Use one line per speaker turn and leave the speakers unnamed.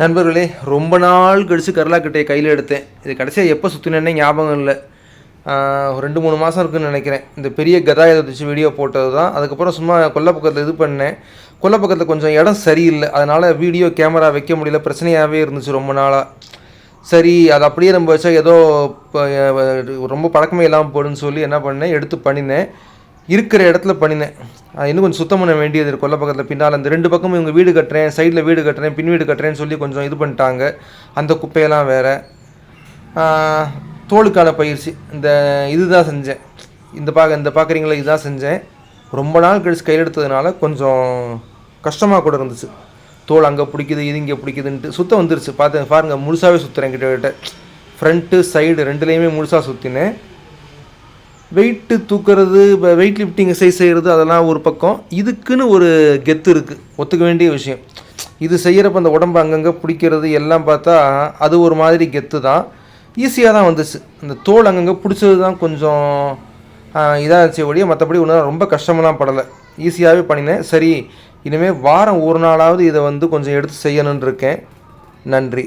நண்பர்களே ரொம்ப நாள் கழித்து கரலாக்கட்டையை கையில் எடுத்தேன். இது கடைசியாக எப்போ சுற்றினேன்னே ஞாபகம் இல்லை. ரெண்டு மூணு மாதம் இருக்குன்னு நினைக்கிறேன். இந்த பெரிய கதா வச்சு வீடியோ போட்டது தான் அதுக்கப்புறம் சும்மா கொல்லை பக்கத்தில் இது பண்ணேன். கொல்லை பக்கத்தில் கொஞ்சம் இடம் சரியில்லை. அதனால் வீடியோ கேமரா வைக்க முடியல. பிரச்சனையாகவே இருந்துச்சு ரொம்ப நாளாக சரி அது அப்படியே நம்ம வச்சா ஏதோ இப்போ, ரொம்ப பழக்கமே இல்லாமல் போடுன்னு சொல்லி என்ன பண்ணேன்? எடுத்து பண்ணினேன். இருக்கிற இடத்துல பண்ணினேன். இன்னும் கொஞ்சம் சுத்தம் பண்ண வேண்டியது இருக்கு. கொல்லை பக்கத்தில் பின்னால் அந்த ரெண்டு பக்கமும் இவங்க வீடு கட்டுறேன் சைடில் வீடு கட்டுறேன் பின் வீடு கட்டுறேன்னு சொல்லி கொஞ்சம் இது பண்ணிட்டாங்க. அந்த குப்பையெல்லாம் வேறு. தோலுக்கான பயிற்சி. இந்த இதுதான் செஞ்சேன். இந்த பார்க்க இந்த பார்க்குறீங்களா இதுதான் செஞ்சேன். ரொம்ப நாள் கழிச்சு கையில் எடுத்ததுனால கொஞ்சம் கஷ்டமாக கூட இருந்துச்சு. தோல் அங்கே பிடிக்குது இது இங்கே பிடிக்குதுன்ட்டு சுத்தம் வந்துருச்சு. பார்த்து பாருங்கள் முழுசாகவே சுற்றுறேன் கிட்டத்தட்ட. ஃப்ரண்ட்டு சைடு ரெண்டுலேயுமே முழுசாக சுற்றினேன் வெயிட்டு தூக்குறது இப்போ வெயிட் லிஃப்டிங் எக்ஸசைஸ் செய்கிறது அதெல்லாம் ஒரு பக்கம். இதுக்குன்னு ஒரு கெத்து இருக்குது ஒத்துக்க வேண்டிய விஷயம். இது செய்கிறப்ப அந்த உடம்பு அங்கங்கே பிடிக்கிறது எல்லாம் பார்த்தா அது ஒரு மாதிரி கெத்து தான். ஈஸியாக தான் வந்துச்சு. அந்த தோல் அங்கங்கே பிடிச்சது தான் கொஞ்சம் இதாக இருந்துச்சு ஒழிய மற்றபடி ஒன்றும் ரொம்ப கஷ்டமெல்லாம் படலை. ஈஸியாகவே பண்ணினேன். சரி இனிமேல் வாரம் ஒரு நாளாவது இதை வந்து கொஞ்சம் எடுத்து செய்யணுன்னு இருக்கேன். நன்றி.